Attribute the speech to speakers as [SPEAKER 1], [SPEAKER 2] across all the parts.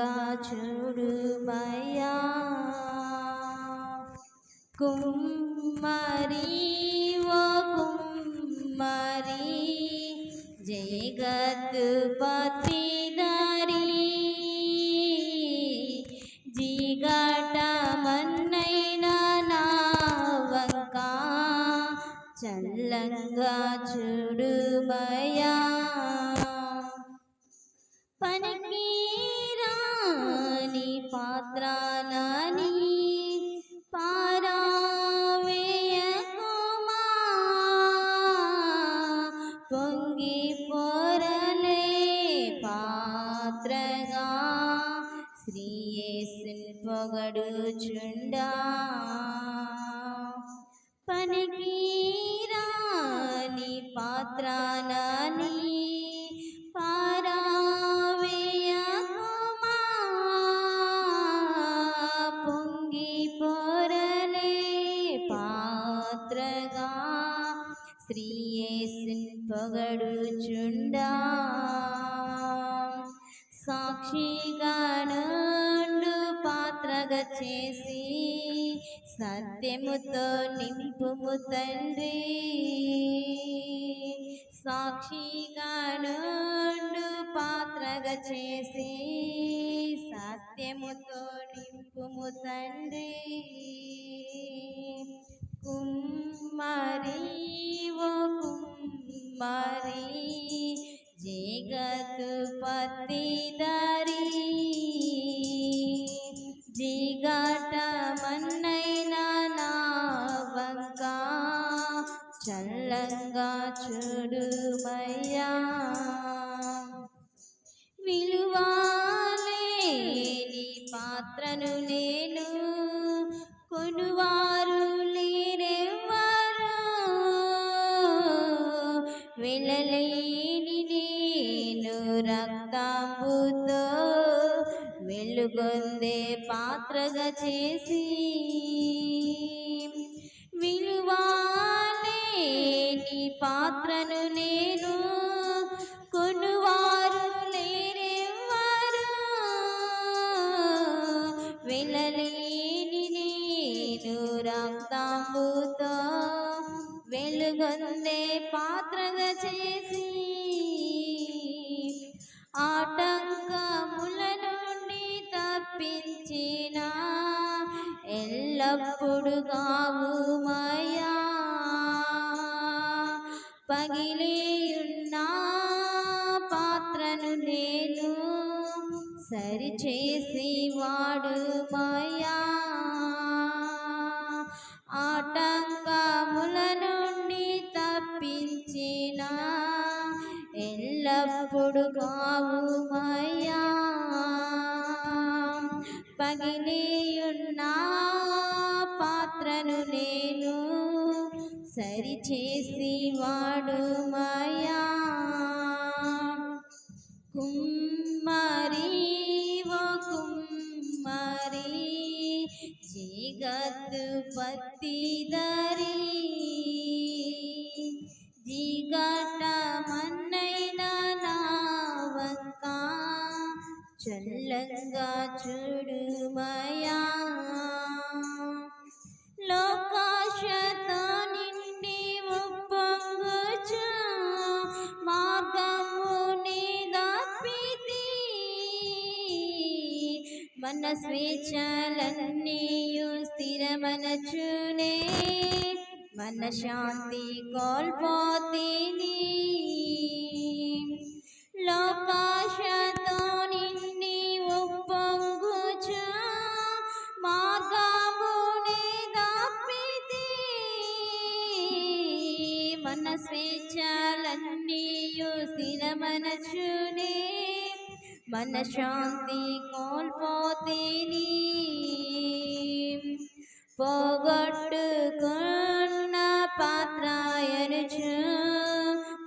[SPEAKER 1] చల్లంగా చూడుమయ్యా కుమ్మరి ఓ కుమ్మరి జగత్ పతిదారి జిగట మన్నైనా నా వంక చల్లంగా పాత్రాలని పారావేయకుమా పొంగి పొరలే పాత్రగా శ్రీయేసుని పొగడుచుండా పనికి పొగడుచుండా సాక్షిగా నుండు పాత్రగా చేసి సత్యముతో నింపుము తండ్రి. సాక్షిగా నుండు పాత్రగా చేసి సత్యముతో నింపుము తండ్రి. కుమ్మరి ఓ కుమ్మరి జగతు పతిదారి జిగట మన్నైనా నా వంక చల్లంగా చూడుమయ్యా విలువాలేని రక్తంబుతో వెలుగొందే పాత్రగా చేసి విలువాలేని పాత్రను నేను కొనువారు లేరెవ్వరు వెళ్ళలేని నేను రక్తంబుతో వెలుగొందే పాత్రగా చేసి ఆటంకముల నుండి తప్పించిన ఎల్లప్పుడు కావుమయా పగిలేయున్న పాత్రను నేను సరిచేసి వాడుమా. పగిలియున్న పాత్రను నేను సరిచేసి వాడుమయ్యా కుమ్మరి ఓ కుమ్మరి జగత్ పత్తిదరి జిగట చల్లంగా చూడుమయా? లోకాశత నిండి ఉప్పొంగుచు మార్గము దప్పితి మన స్వేచ్ఛలన్నీయు స్థిరమనచునే మన శాంతి కోల్పోతీని. స్థిరమనచునే మన శాంతి కోల్పోతేని పోగొట్టుకున్న పాత్రాయనుచు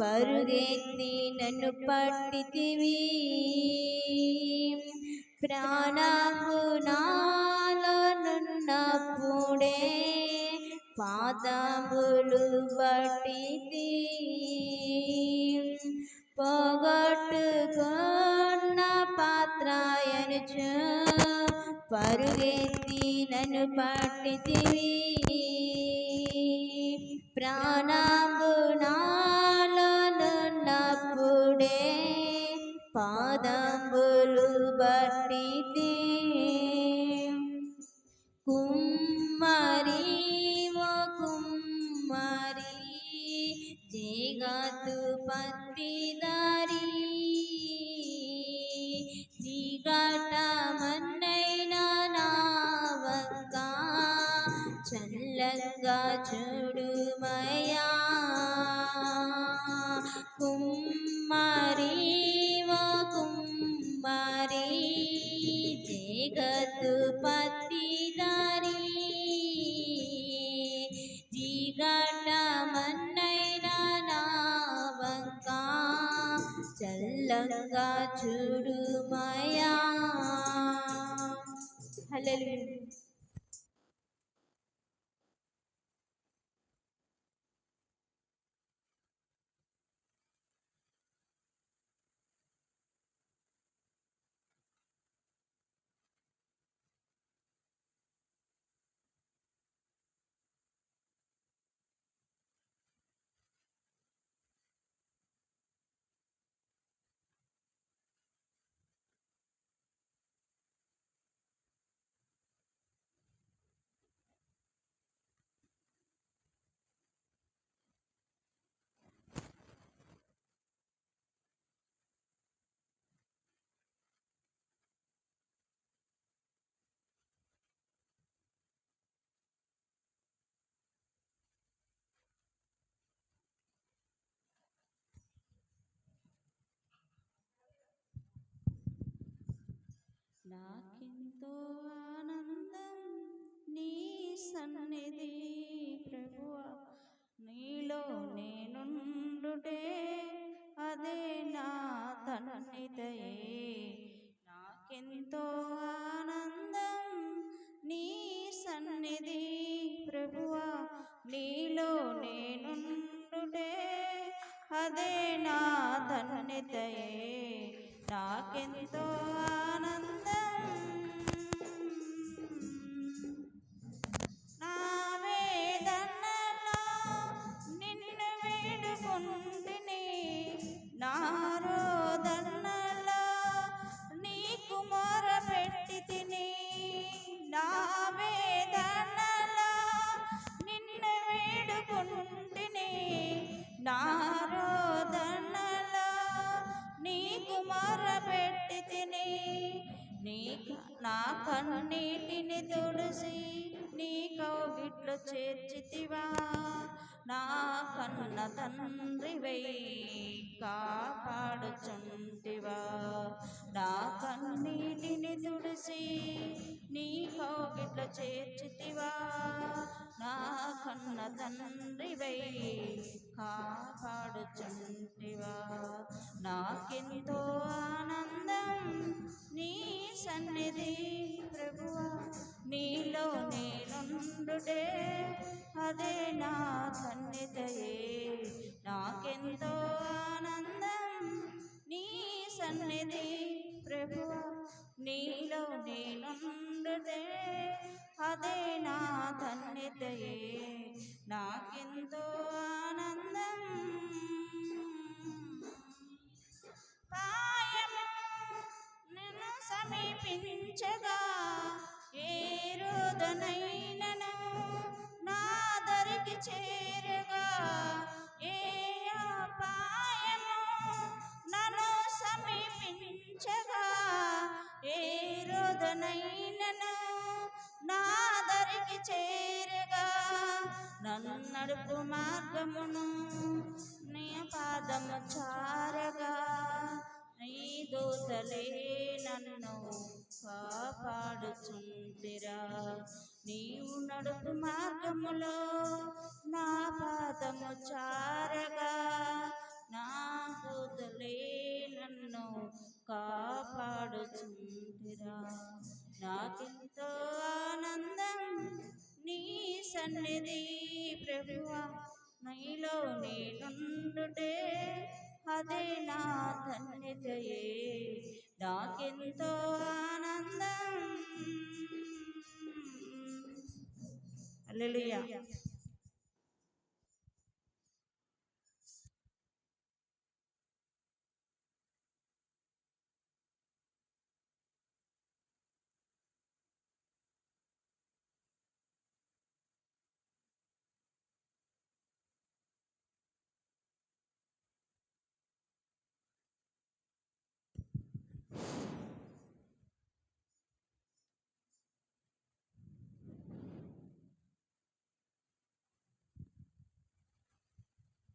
[SPEAKER 1] పరుగెత్తి నన్ను పట్టితివి ప్రాణము నాలో నున్నప్పుడే పాదములు బట్టితి పోగొట్టుకున్న పరుగెత్తి నన్ను పట్టితివి. ప్రాణంబు నాలనున్నప్పుడే పాదంబులు బట్టితి చల్లంగా చూడుమయా. కుమ్మరి ఓ కుమ్మరి జగతు పత్తిదారి. జిగట మన్నైనా నావంక చల్లంగా చూడుమయా. హల్లెలూయా.
[SPEAKER 2] నాకెంతో ఆనందం నీ సన్నిధి ప్రభువా. నీలో నేనుండుటే అదే నా తన్నిదయే నాకెంతో ఆనందం నీ నా కన్నీటిని తుడిసి నీ కౌగిట్లు చేర్చితివా? నా కన్న తండ్రివై కాపాడుచుంటివా? నా కన్నీటిని తుడిసి నీ కౌగిట్లు చేర్చితివా? నా కన్న తండ్రివై కాపాడుచుంటివా? నాకెంతో ఆనందం నీ సన్నిధి ప్రభువా. నీలో నేనుండుటే అదే నా సన్నిధి. సమీపించగా ఏ రోదనైనను నా దరికి చేరగా ఏ అపాయము నన్ను సమీపించగా ఏ రోదనైనను నా దరికి చేరగా నన్ను నడుపు మార్గమును నీ పాదము చారగా నీ దోతలే నన్ను కాపాడుచుంటిరా. నీవు నడుపు మార్గములో నా పాదము చారగా. నా కూతులే నన్ను కాపాడుచుంటిరా. నాకెంతో ఆనందం నీ సన్నిధి ప్రభువా. నీలో నేనుండుటే అదే నా ధన్యతయే. Haleluya. You.